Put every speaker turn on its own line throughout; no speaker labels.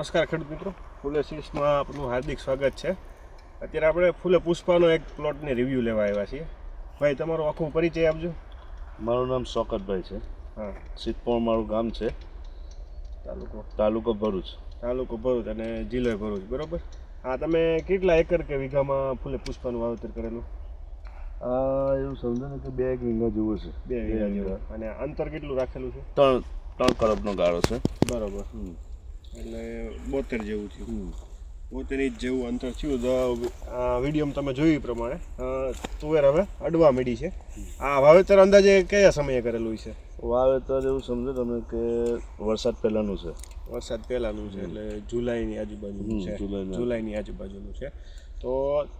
નમસ્કાર ખેડૂત મિત્રો. ફૂલે સીડ્સમાં આપનું હાર્દિક સ્વાગત છે. અત્યારે આપણે ફૂલે પુષ્પાનો એક પ્લોટની રિવ્યૂ લેવા આવ્યા છીએ. ભાઈ તમારો આખો પરિચય આપજો.
મારું નામ શોકતભાઈ છે.
હા.
સિદ્ધપોણ મારું ગામ છે.
તાલુકો
તાલુકો ભરૂચ.
તાલુકો ભરૂચ અને જિલ્લો ભરૂચ બરોબર? હા તમે કેટલા એકર કે વીઘામાં ફૂલે પુષ્પાનું વાવેતર કરેલું?
આ એવું સમજો ને કે બે એક વીઘા જેવું છે.
બે વીઘા જેવું. અને અંતર કેટલું રાખેલું છે?
ત્રણ ત્રણ કરોડનો ગાળો છે.
બરોબર.
હમ.
એટલે બોતેર જેવું થયું. બોતેર ઇંચ જેવું અંતર થયું. આ વિડીયોમાં તમે જોયું પ્રમાણે તુવેર હવે અડવા મળી છે. આ વાવેતર અંદાજે કયા સમયે કરેલું છે?
વાવેતર એવું સમજો તમે કે વરસાદ પહેલાંનું છે.
વરસાદ પહેલાનું છે એટલે જુલાઈની આજુબાજુનું છે.
જુલાઈની.
આજુબાજુનું છે. તો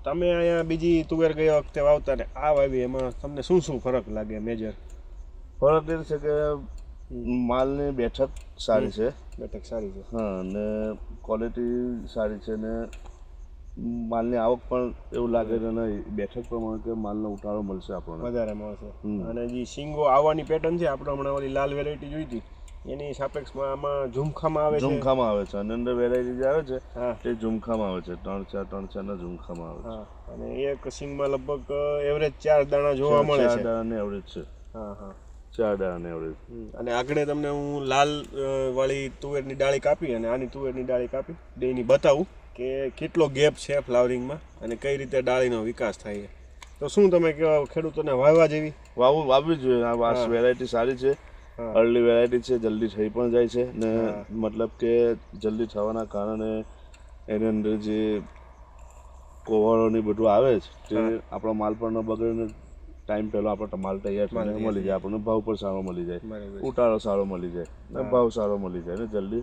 તમે અહીંયા બીજી તુવેર ગયા વખતે વાવતા ને આ વાવી એમાં તમને શું શું ફરક લાગે મેજર
ફરક એ છે કે માલની બેઠક સારી છે.
બેઠક સારી છે.
હા અને ક્વોલિટી સારી છે ને માલની આવક પણ એવું લાગે છે અને બેઠક પ્રમાણે કે માલનો ઉતારો મળશે આપણને.
વધારે મળશે. અને જે સિંગો આવવાની પેટર્ન છે આપણે હમણાં ઓલી લાલ વેરાયટી જોઈ હતી એની સાપેક્ષમાં આમાં ઝુમખામાં આવે છે.
ઝુમખામાં આવે છે. અને અંદર વેરાયટી જે આવે છે તે ઝુમખામાં આવે છે. ત્રણ ચાર ત્રણ ચારના ઝુમખામાં આવે છે.
અને એક સિંગમાં લગભગ એવરેજ ચાર દાણા જોવા મળે
ચાર
છે.
દાણાની એવરેજ છે.
હા હા.
ચાર અને એવરેજ.
અને આગળ તમને હું લાલ વાળી તુવેરની ડાળી કાપી અને આની તુવેરની ડાળી કાપી. ડેની બતાવું કે કેટલો ગેપ છે ફ્લાવરિંગમાં અને કઈ રીતે ડાળીનો વિકાસ થાય છે. તો શું તમે કહો ખેડૂતોને વાવવા જેવી?
વાવું વાવવી જોઈએ. આ વાસ વેરાયટી સારી છે. અર્લી વેરાયટી છે જલ્દી થઈ પણ જાય છે ને મતલબ કે જલ્દી થવાના કારણે એની અંદર જે કોવાળો ને બધું આવે છે તે આપણો માલ પણ ન બગડે ટાઈમ પહેલો આપણે માલ તૈયાર થઈને મળી જાય. આપણને ભાવ પણ સારો મળી જાય. ઉટાળો સારો મળી જાય. ને ભાવ સારો મળી જાય ને જલ્દી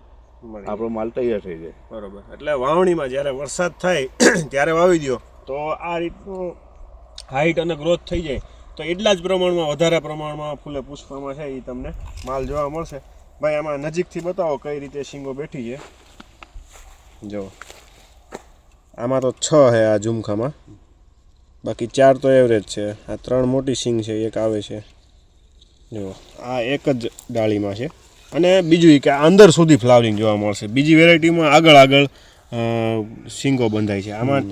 આપણો માલ તૈયાર થઈ જાય.
બરોબર. એટલે વાવણીમાં જ્યારે વરસાદ થાય ત્યારે વાવી દો તો આ રીતનું હાઈટ અને ગ્રોથ થઈ જાય. તો એટલા જ પ્રમાણમાં વધારે પ્રમાણમાં ફૂલે પુષ્પમાં છે એ તમને માલ જોવા મળશે. ભાઈ આમાં નજીકથી બતાવો કઈ રીતે શીંગો બેઠી છે. જો આમાં તો છ છે આ ઝુમખામાં. બાકી ચાર તો એવરેજ છે. આ ત્રણ મોટી સિંગ છે એક આવે છે. જો આ એક જ ડાળીમાં છે. અને બીજું કે આ અંદર સુધી ફ્લાવરિંગ જોવા મળશે. બીજી વેરાયટીમાં આગળ આગળ સિંગો બંધાય છે. આમાં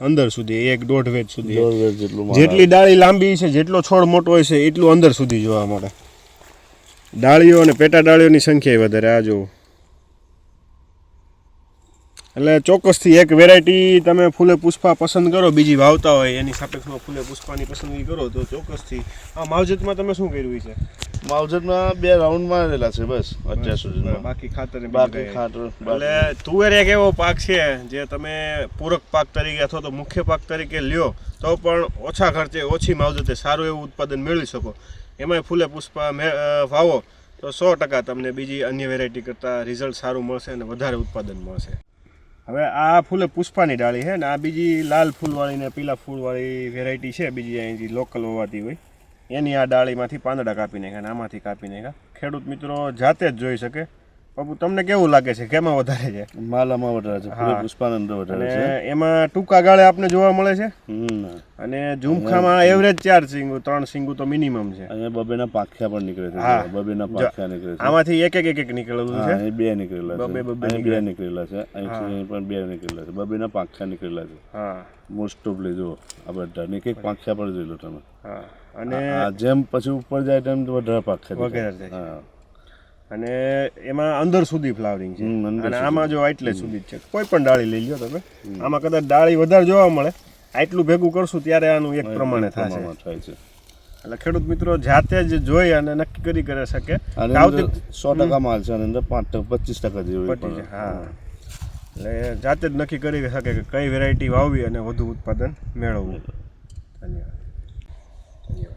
અંદર સુધી એક દોઢ વેજ સુધી
જેટલું
ડાળી લાંબી છે જેટલો છોડ મોટો હોય છે એટલું અંદર સુધી જોવા મળે. ડાળીઓ અને પેટા ડાળીઓની સંખ્યા વધારે આ જો. એટલે ચોક્કસથી એક વેરાયટી તમે ફૂલે પુષ્પા પસંદ કરો બીજી વાવતા હોય એની સાપેક્ષમાં ફૂલે પુષ્પાની પસંદગી કરો તો ચોક્કસથી. આ માવજતમાં તમે શું કર્યું છે?
માવજતમાં બે રાઉન્ડ મારેલા છે બસ અત્યાર સુધી
બાકી ખાતર
બાકી ખાતર
એટલે તુવેર એક એવો પાક છે જે તમે પૂરક પાક તરીકે અથવા તો મુખ્ય પાક તરીકે લ્યો તો પણ ઓછા ખર્ચે ઓછી માવજતે સારું એવું ઉત્પાદન મેળવી શકો. એમાંય ફૂલે પુષ્પા વાવો તો સો ટકા તમને બીજી અન્ય વેરાયટી કરતાં રિઝલ્ટ સારું મળશે અને વધારે ઉત્પાદન મળશે. હવે આ ફૂલે પુષ્પાની ડાળી છે ને, આ બીજી લાલ ફૂલવાળી ને પીલા ફૂલવાળી વેરાયટી છે, બીજી અહીંથી લોકલ હોવાતી હોય, એની આ ડાળીમાંથી પાંદડા કાપી નાખ્યા અને આમાંથી કાપી નાખ્યા. ખેડૂત મિત્રો જાતે જ જોઈ શકે બાપુ તમને કેવું લાગે છે? કેમાં વધારે છે?
માલામાં વધારે છે પુષ્પાનંદ વધારે છે.
એમાં ટૂંકા ગાળે આપને જોવા મળે છે? અને ઝુમખામાં એવરેજ ચાર સિંગુ ત્રણ સિંગુ તો મિનિમમ છે.
અને બબેના પાંખ્યા પણ નીકળે છે બબેના પાંખ્યા નીકળે છે.
આમાંથી એક એક એક એક નીકળેલું છે.
બે નીકળેલા છે.
બબે બબે
બે નીકળેલા છે. અહીંથી અહીં પણ બે નીકળેલા છે. બબેના પાંખ્યા નીકળેલા છે.
હા.
મોસ્ટ ઓફલી જો આ બધા ને એક એક પાંખ્યા પર જોઈ લો તમે.
હા. અને
જેમ પછી ઉપર જાય તેમ વધારે પાંખ્યા
વગેરે
હા.
અને એમાં અંદર સુધી ફ્લાવરિંગ છે. અને આમાં જો આટલે સુધી જ છે. કોઈ પણ ડાળી લઈ લો તમે. આમાં કદાચ ડાળી વધારે જોવા મળે. આટલું ભેગું કરશું ત્યારે આનું એક પ્રમાણે
થાય છે.
એટલે ખેડૂત મિત્રો જાતે જ જોઈ અને નક્કી કરી કરે શકે.
સો ટકા માલ છે અને અંદર પાંચ પચીસ ટકા જેવી
હા. એટલે જાતે જ નક્કી કરી શકે કે કઈ વેરાયટી વાવવી અને વધુ ઉત્પાદન મેળવવું. ધન્યવાદ. ધન્યવાદ.